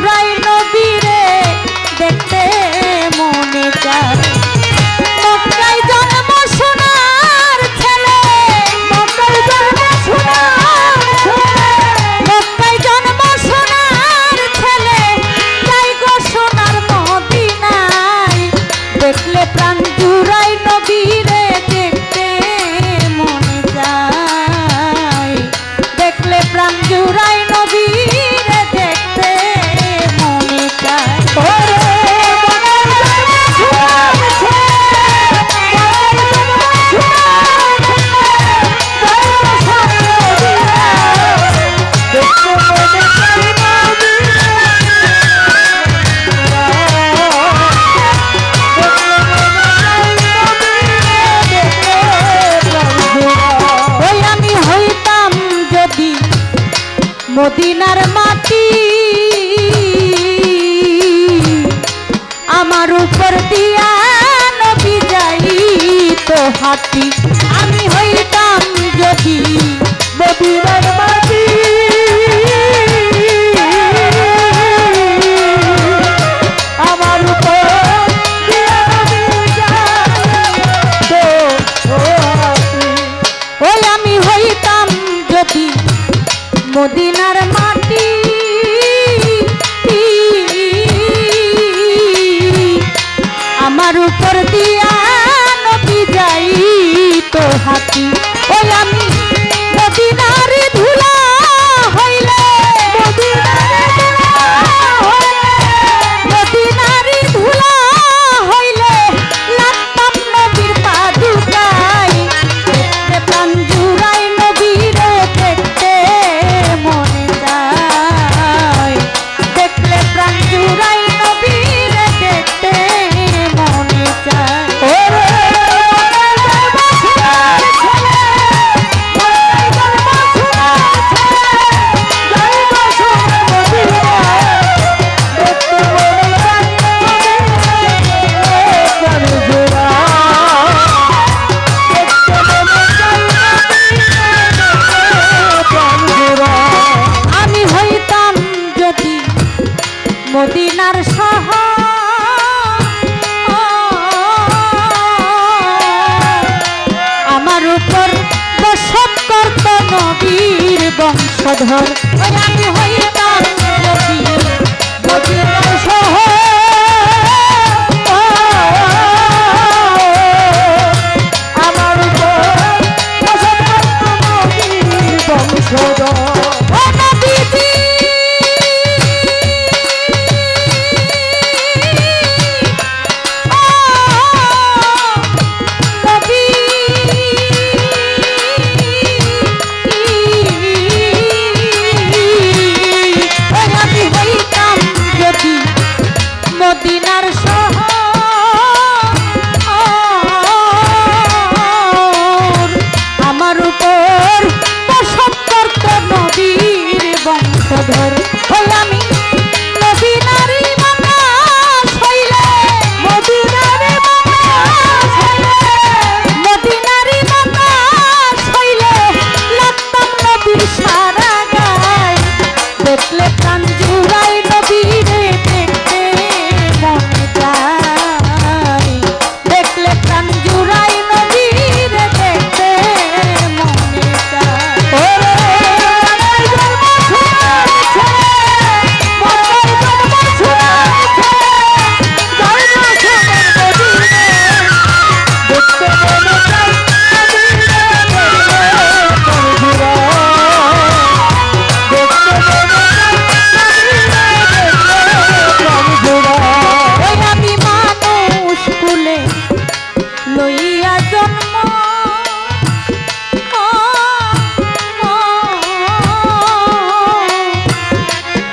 পুরাই আমার উপর দিয়া নবী যাইত হাতি। আমি হইতাম যদি নবীর কাপড় দিয়া নবী যাই তো হাতি। ধর রাত হইতা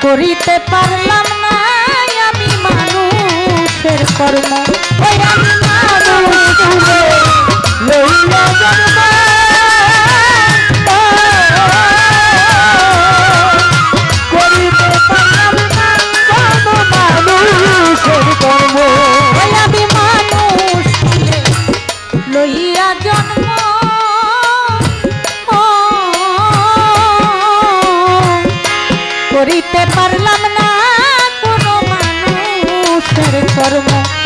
করিতে পারলাম না আমি মানুষের কর্ম। ওই আমি মানুষের কর্ম